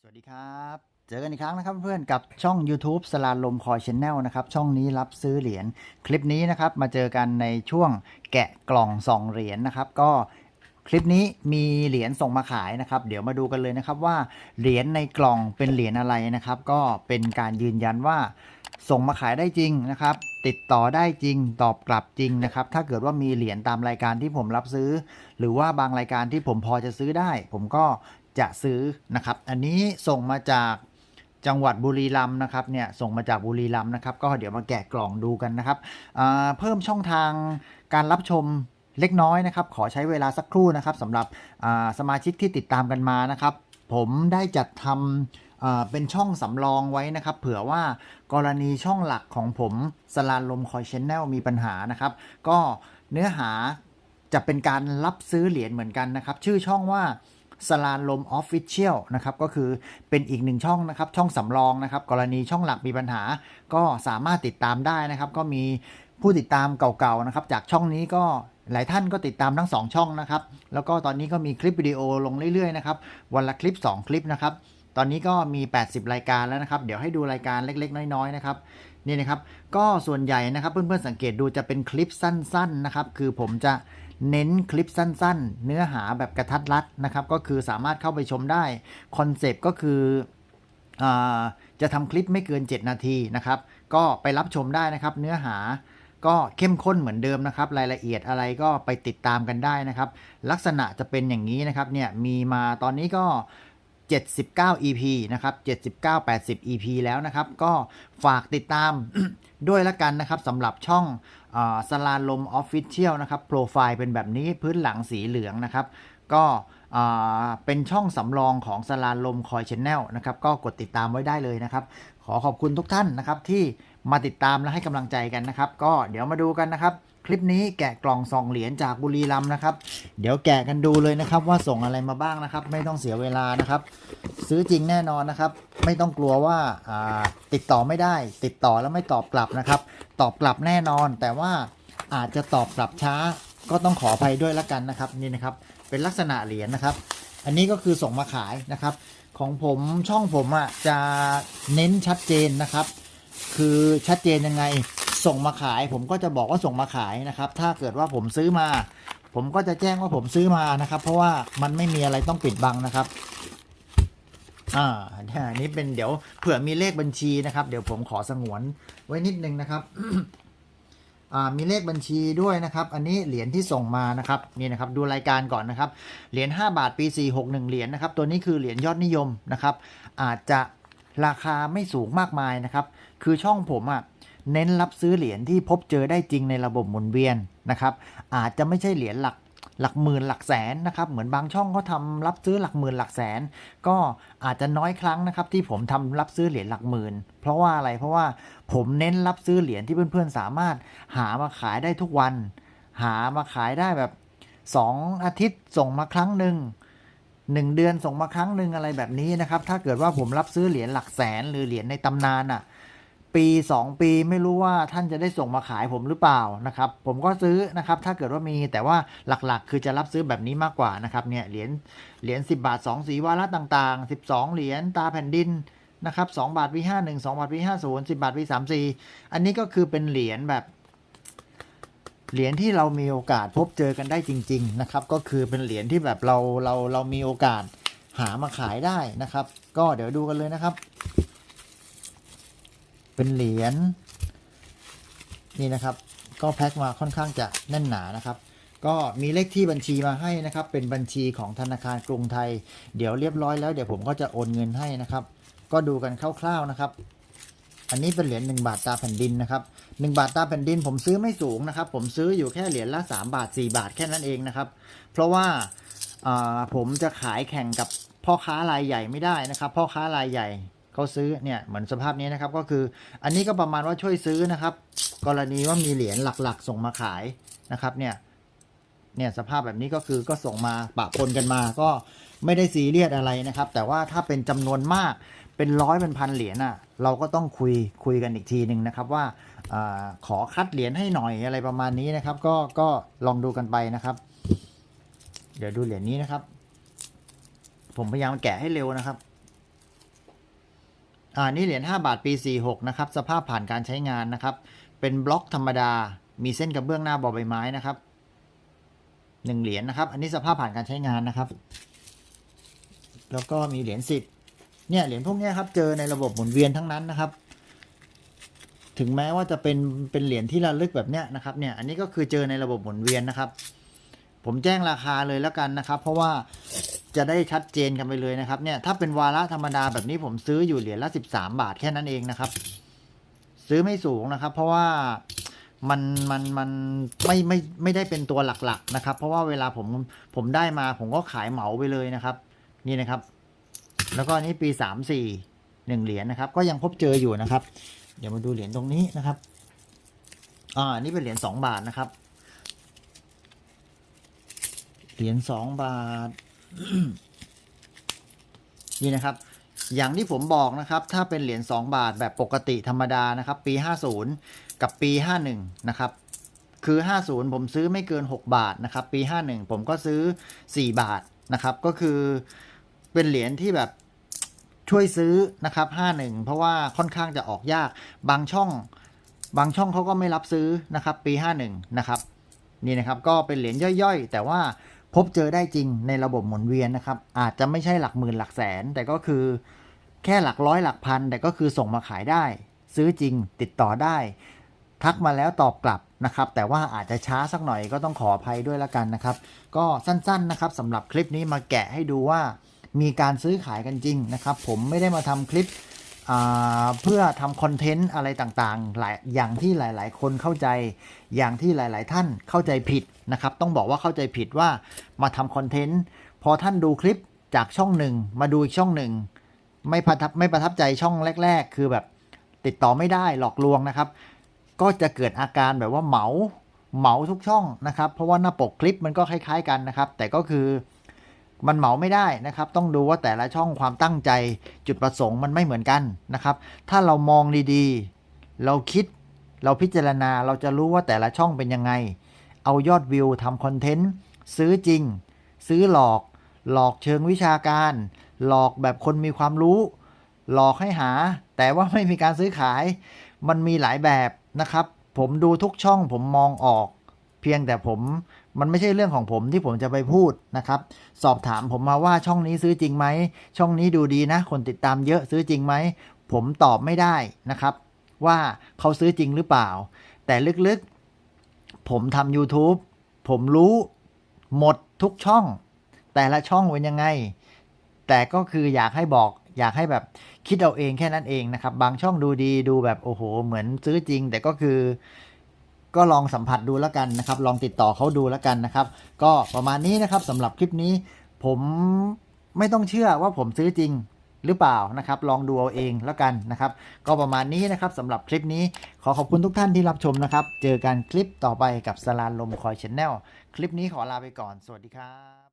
สวัสดีครับ เจอกันอีกครั้งนะครับเพื่อนกับช่อง YouTube สลาลมคอยชแนลนะครับ ช่องนี้รับซื้อเหรียญคลิปนี้นะครับ มาเจอกันในช่วงแกะกล่องส่องเหรียญนะครับ ก็คลิปนี้มีเหรียญส่งมาขายนะครับ เดี๋ยวมาดูกันเลยนะครับว่าเหรียญในกล่องเป็นเหรียญอะไรนะครับ ก็เป็นการยืนยันว่าส่งมาขายได้จริงนะครับ ติดต่อได้จริงตอบกลับจริงนะครับ ถ้าเกิดว่ามีเหรียญตามรายการที่ผมรับซื้อ หรือว่าบางรายการที่ผมพอจะซื้อได้ ผมก็ จะซื้อนะครับ อันนี้ส่งมาจากจังหวัดบุรีรัมย์นะครับเนี่ยส่งมาจากบุรีรัมย์นะครับ ก็เดี๋ยวมาแกะกล่องดูกันนะครับเพิ่มช่องทางการรับชมเล็กน้อยนะครับ ขอใช้เวลาสักครู่นะครับสำหรับสมาชิกที่ติดตามกันมานะครับ ผมได้จัดทำเป็นช่องสำรองไว้นะครับ เผื่อว่ากรณีช่องหลักของผมสลานลมคอยชแนลมีปัญหานะครับ ก็เนื้อหาจะเป็นการรับซื้อเหรียญเหมือนกันนะครับ ชื่อช่องว่า สลานลมออฟฟิเชียลนะครับก็คือเป็นอีกหนึ่งช่องนะครับช่องสำรองนะครับกรณีช่องหลักมีปัญหา ก็สามารถติดตามได้นะครับก็มีผู้ติดตามเก่าๆนะครับจากช่องนี้ก็หลายท่านก็ติดตามทั้ง 2 ช่องนะครับ แล้วก็ตอนนี้ก็มีคลิปวิดีโอลงเรื่อยๆนะครับ วันละคลิป 2 คลิปนะครับ ตอนนี้ก็มี 80 รายการแล้วนะครับ เดี๋ยวให้ดูรายการเล็กๆ น้อยๆนะครับ นี่นะครับ ก็ส่วนใหญ่นะครับเพื่อนๆสังเกตดูจะเป็นคลิปสั้นๆนะครับ คือผมจะ เน้นคลิปสั้นๆ เนื้อหาแบบกระทัดรัดนะครับ ก็คือสามารถเข้าไปชมได้ คอนเซปต์ก็คืออจะทำคลิปไม่เกิน 7 นาทีนะครับ ก็ไปรับชมได้นะครับ เนื้อหาก็เข้มข้นเหมือนเดิมนะครับ รายละเอียดอะไรก็ไปติดตามกันได้นะครับ ลักษณะจะเป็นอย่างนี้นะครับเนี่ยมีมาตอนนี้ก็ 79 EP นะครับ79 80 EP แล้วนะครับ ก็ฝากติดตามด้วยละกันนะครับสำหรับช่องสลาลมออฟฟิเชียลนะครับโปรไฟล์เป็นแบบนี้พื้นหลังสีเหลืองนะครับ ก็เป็นช่องสำรองของสลาลมคอยชแนลนะครับ ก็กดติดตามไว้ได้เลยนะครับ ขอขอบคุณทุกท่านนะครับที่ มาติดตามและให้กำลังใจกันนะครับ ก็เดี๋ยวมาดูกันนะครับ คลิปนี้แกะกล่องซองเหรียญจากบุรีรัมย์นะครับ เดี๋ยวแกะกันดูเลยนะครับ ว่าส่งอะไรมาบ้างนะครับ ไม่ต้องเสียเวลานะครับ ซื้อจริงแน่นอนนะครับ ไม่ต้องกลัวว่าาติดต่อไม่ได้ ติดต่อแล้วไม่ตอบกลับนะครับ ตอบกลับแน่นอน แต่ว่าอาจจะตอบกลับช้า ก็ต้องขออภัยด้วยละกันนะครับนี่นะครับ เป็นลักษณะเหรียญนะครับ อันนี้ก็คือส่งมาขายนะครับ ของผมช่องผมอะจะเน้นชัดเจนนะครับ คือชัดเจนยังไงส่งมาขาย ผมก็จะบอกว่าส่งมาขายนะครับ ถ้าเกิดว่าผมซื้อมา ผมก็จะแจ้งว่าผมซื้อมานะครับ เพราะว่ามันไม่มีอะไรต้องปิดบังนะครับอ่าเนี่ยอันนี้เป็นเดี๋ยวเผื่อมีเลขบัญชีนะครับ เดี๋ยวผมขอสงวนไว้นิดนึงนะครับอ่ามีเลขบัญชีด้วยนะครับ อันนี้เหรียญที่ส่งมานะครับนี่นะครับดูรายการก่อนนะครับ เหรียญ5บาทปี 461 เหรียญนะครับ ตัวนี้คือเหรียญยอดนิยมนะครับ อาจจะราคาไม่สูงมากมายนะครับ คือช่องผมอะ่ะเน้นรับซื้อเหรียญที่พบเจอได้จริงในระบบหมุนเวียนนะครับ อาจจะไม่ใช่เหรียญหลักหลักหมื่นหลักแสนนะครับ เหมือนบางช่องเขาทำรับซื้อหลักหมื่นหลักแสน ก็อาจจะน้อยครั้งนะครับ ที่ผมทำรับซื้อเหรียญหลักหมื่น เพราะว่าอะไรเพราะว่าผมเน้นรับซื้อเหรียญที่เพื่อนๆสามารถหามาขายได้ทุกวัน หามาขายได้แบบ 2 อาทิตย์ส่งมาครั้งหนึ่งหนึ่งเดือนส่งมาครั้งหนึ่งอะไรแบบนี้นะครับ ถ้าเกิดว่าผมรับซื้อเหรียญหลักแสนหรือเหรียญในตำนานอะ ปี 2 ปีไม่รู้ว่าท่านจะได้ส่งมาขายผมหรือเปล่านะครับผมก็ซื้อนะครับถ้าเกิดว่ามีแต่ว่าหลักๆ คือจะรับซื้อแบบนี้มากกว่านะครับเนี่ยเหรียญเหรียญ10 บาท 2 สีวาระต่าง ๆ 12 เหรียญตาแผ่นดินนะครับ2บาทวี51 2บาทวี50 10บาทวี34อันนี้ก็คือเป็นเหรียญแบบ เหรียญที่เรามีโอกาสพบเจอกันได้จริง ๆ นะครับ ก็คือเป็นเหรียญที่แบบเราเราเรามีโอกาสหามาขายได้นะครับ ก็เดี๋ยวดูกันเลยนะครับ เป็นเหรียญนี่นะครับ ก็แพ็คมาค่อนข้างจะแน่นหนานะครับ ก็มีเลขที่บัญชีมาให้นะครับ เป็นบัญชีของธนาคารกรุงไทย เดี๋ยวเรียบร้อยแล้วเดี๋ยวผมก็จะโอนเงินให้นะครับ ก็ดูกันคร่าวๆนะครับ อันนี้เป็นเหรียญ1บาทตาแผ่นดินนะครับ1บาทตาแผ่นดินผมซื้อไม่สูงนะครับ ผมซื้ออยู่แค่เหรียญละ3บาท 4 บาทแค่นั้นเองนะครับ เพราะว่าอ่าผมจะขายแข่งกับพ่อค้ารายใหญ่ไม่ได้นะครับ พ่อค้ารายใหญ่ เขาซื้อเนี่ยเหมือนสภาพนี้นะครับก็คืออันนี้ก็ประมาณว่าช่วยซื้อนะครับ กรณีว่ามีเหรียญหลักๆ ส่งมาขายนะครับเนี่ยเนี่ยสภาพแบบนี้ก็คือก็ส่งมาปะปนกันมาก็ไม่ได้ซีเรียสอะไรนะครับ แต่ว่าถ้าเป็นจำนวนมากเป็นร้อยเป็นพันเหรียญอะเราก็ต้องคุยคุยกันอีกทีหนึ่งนะครับว่าอขอคัดเหรียญให้หน่อยอะไรประมาณนี้นะครับ ก็ก็ลองดูกันไปนะครับ เดี๋ยวดูเหรียญนี้นะครับ ผมพยายามแกะให้เร็วนะครับ อ่านี่เหรียญ5บาทปี 46 นะครับ สภาพผ่านการใช้งานนะครับ เป็นบล็อกธรรมดา มีเส้นกระเบื้องหน้าบอใบไม้นะครับหนึ่งเหรียญนะครับ อันนี้สภาพผ่านการใช้งานนะครับ แล้วก็มีเหรียญสิบเนี่ยเหรียญพวกนี้ครับ เจอในระบบหมุนเวียนทั้งนั้นนะครับ ถึงแม้ว่าจะเป็นเป็นเหรียญที่ระลึกแบบเนี้ยนะครับ เนี่ย อันนี้ก็คือเจอในระบบหมุนเวียนนะครับ ผมแจ้งราคาเลยแล้วกันนะครับ เพราะว่า จะได้ชัดเจนกันไปเลยนะครับเนี่ยถ้าเป็นวาระธรรมดาแบบนี้ผมซื้ออยู่เหรียญละ13 บาทแค่นั้นเองนะครับ ซื้อไม่สูงนะครับ เพราะว่ามันมันมันไม่ไม่ไม่ได้เป็นตัวหลักๆนะครับ เพราะว่าเวลาผมผมได้มาผมก็ขายเหมาไปเลยนะครับ นี่นะครับ แล้วก็อันนี้ปีสามสี่หนึ่งเหรียญนะครับ ก็ยังพบเจออยู่นะครับ เดี๋ยวมาดูเหรียญตรงนี้นะครับอ่านนี่เป็นเหรียญสองบาทนะครับ เหรียญสองบาท นี่นะครับ อย่างที่ผมบอกนะครับ ถ้าเป็นเหรียญ2 บาทแบบปกติธรรมดานะครับ ปี 50 กับปี 51 นะครับ คือ 50 ผมซื้อไม่เกิน 6 บาทนะครับ ปี 51 ผมก็ซื้อ 4 บาทนะครับ ก็คือเป็นเหรียญที่แบบช่วยซื้อนะครับ 51 เพราะว่าค่อนข้างจะออกยาก บางช่อง บางช่องเขาก็ไม่รับซื้อนะครับ ปี 51 นะครับ นี่นะครับ ก็เป็นเหรียญย่อยๆ แต่ว่า บเจอได้จริงในระบบหมุนเวียนนะครับ อาจจะไม่ใช่หลักหมื่นหลักแสน แต่ก็คือแค่หลักร้อยหลักพัน แต่ก็คือส่งมาขายได้ ซื้อจริงติดต่อได้ ทักมาแล้วตอบกลับนะครับ แต่ว่าอาจจะช้าสักหน่อยก็ต้องขออภัยด้วยละกันนะครับ ก็สั้นๆนะครับสำหรับคลิปนี้มาแกะให้ดูว่ามีการซื้อขายกันจริงนะครับ ผมไม่ได้มาทำคลิป เพื่อทำคอนเทนต์อะไรต่างๆหลายอย่างที่หลาย ๆ คนเข้าใจ อย่างที่หลาย ๆ ท่านเข้าใจผิดนะครับ ต้องบอกว่าเข้าใจผิดว่ามาทำคอนเทนต์พอท่านดูคลิปจากช่องหนึ่งมาดูอีกช่องหนึ่งไม่ประทับไม่ประทับใจช่องแรก ๆ คือแบบติดต่อไม่ได้หลอกลวงนะครับ ก็จะเกิดอาการแบบว่าเหมาเหมาทุกช่องนะครับ เพราะว่าหน้าปกคลิปมันก็คล้าย ๆ กันนะครับ แต่ก็คือ มันเหมาไม่ได้นะครับ ต้องดูว่าแต่ละช่องความตั้งใจจุดประสงค์มันไม่เหมือนกันนะครับ ถ้าเรามองดีๆ เราคิดเราพิจารณาเราจะรู้ว่าแต่ละช่องเป็นยังไง เอายอดวิวทำคอนเทนต์ซื้อจริง ซื้อหลอก หลอกเชิงวิชาการ หลอกแบบคนมีความรู้ หลอกให้หา แต่ว่าไม่มีการซื้อขาย มันมีหลายแบบนะครับ ผมดูทุกช่องผมมองออก เพียงแต่ผม มันไม่ใช่เรื่องของผมที่ผมจะไปพูดนะครับ สอบถามผมมาว่าช่องนี้ซื้อจริงไหม ช่องนี้ดูดีนะ คนติดตามเยอะซื้อจริงไหม ผมตอบไม่ได้นะครับ ว่าเขาซื้อจริงหรือเปล่า แต่ลึกๆ ผมทำ YouTube ผมรู้หมดทุกช่อง แต่ละช่องเป็นยังไง แต่ก็คืออยากให้บอกอยากให้แบบคิดเอาเองแค่นั้นเองนะครับ บางช่องดูดีดูแบบโอ้โห เหมือนซื้อจริง แต่ก็คือ ก็ลองสัมผัสดูแล้วกันนะครับ ลองติดต่อเขาดูแล้วกันนะครับ ก็ประมาณนี้นะครับสำหรับคลิปนี้ ผมไม่ต้องเชื่อว่าผมซื้อจริงหรือเปล่านะครับ ลองดูเอาเองแล้วกันนะครับ ก็ประมาณนี้นะครับสำหรับคลิปนี้ขอขอบคุณทุกท่านที่รับชมนะครับ เจอกันคลิปต่อไปกับสลานลมคอยชแนลคลิปนี้ขอลาไปก่อน สวัสดีครับ